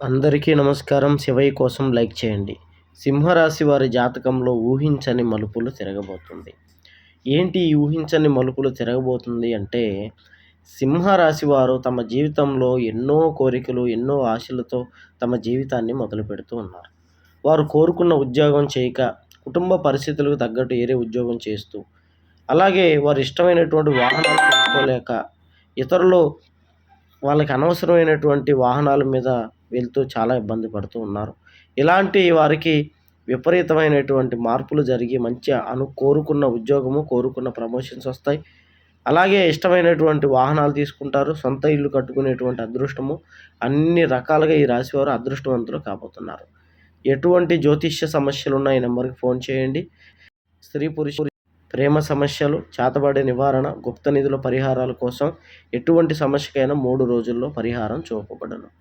అందరికీ నమస్కారం. శివయ్య కోసం లైక్ చేయండి. సింహరాశి వారి జాతకంలో ఊహించని మలుపులు తిరగబోతుంది. ఏంటి ఈ ఊహించని మలుపులు తిరగబోతుంది అంటే సింహరాశి వారు తమ జీవితంలో ఎన్నో కోరికలు ఎన్నో ఆశలతో తమ జీవితాన్ని మొదలు పెడుతూ ఉన్నారు. వారు కోరుకున్న ఉద్యోగం చేయక కుటుంబ పరిస్థితులకు తగ్గట్టు ఏరే ఉద్యోగం చేస్తూ అలాగే వారు ఇష్టమైనటువంటి వాహనాలు కొనుక్కోలేక ఇతరులు వాళ్ళకి అనవసరమైనటువంటి వాహనాల మీద వెళ్తూ చాలా ఇబ్బంది పడుతూ ఉన్నారు. ఇలాంటి వారికి విపరీతమైనటువంటి మార్పులు జరిగి మంచి అను కోరుకున్న ఉద్యోగము కోరుకున్న ప్రమోషన్స్ వస్తాయి. అలాగే ఇష్టమైనటువంటి వాహనాలు తీసుకుంటారు. సొంత ఇల్లు కట్టుకునేటువంటి అదృష్టము. అన్ని రకాలుగా ఈ రాశివారు అదృష్టవంతులు కాబోతున్నారు. ఎటువంటి జ్యోతిష్య సమస్యలు ఉన్న ఈ నెంబర్కి ఫోన్ చేయండి. స్త్రీ పురుష ప్రేమ సమస్యలు చేతబడే నివారణ గుప్త నిధుల పరిహారాల కోసం ఎటువంటి సమస్యకైనా మూడు రోజుల్లో పరిహారం చూపబడను.